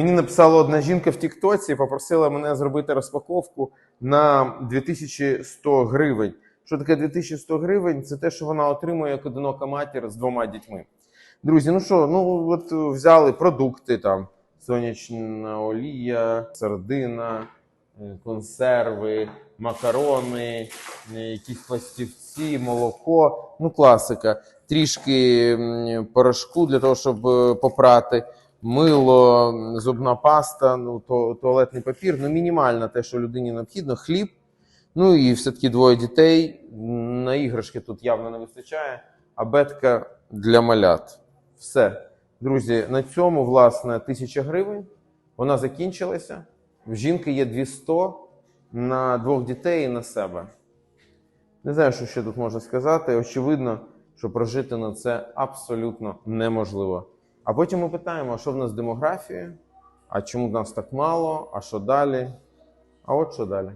Мені написала одна жінка в Тіктоці, попросила мене зробити розпаковку на 2100 гривень. Що таке 2100 гривень? Це те, що вона отримує як одинока матір з двома дітьми. Друзі, ну що, ну от взяли продукти там: сонячна олія, сардина, е, консерви, макарони, е, якісь пластівці, молоко. Ну, класика. Трішки порошку для того, щоб е, попрати. Мило, зубна паста, ну, туалетний папір, ну мінімально те, що людині необхідно, хліб. Ну і все-таки двоє дітей. На іграшки тут явно не вистачає, а бетка для малят. Все. Друзі, на цьому, власне, тисяча гривень. Вона закінчилася. В жінки є 200 на двох дітей і на себе. Не знаю, що ще тут можна сказати. Очевидно, що прожити на це абсолютно неможливо. А потім ми питаємо, а що в нас з демографією, а чому нас так мало, а що далі? А от що далі?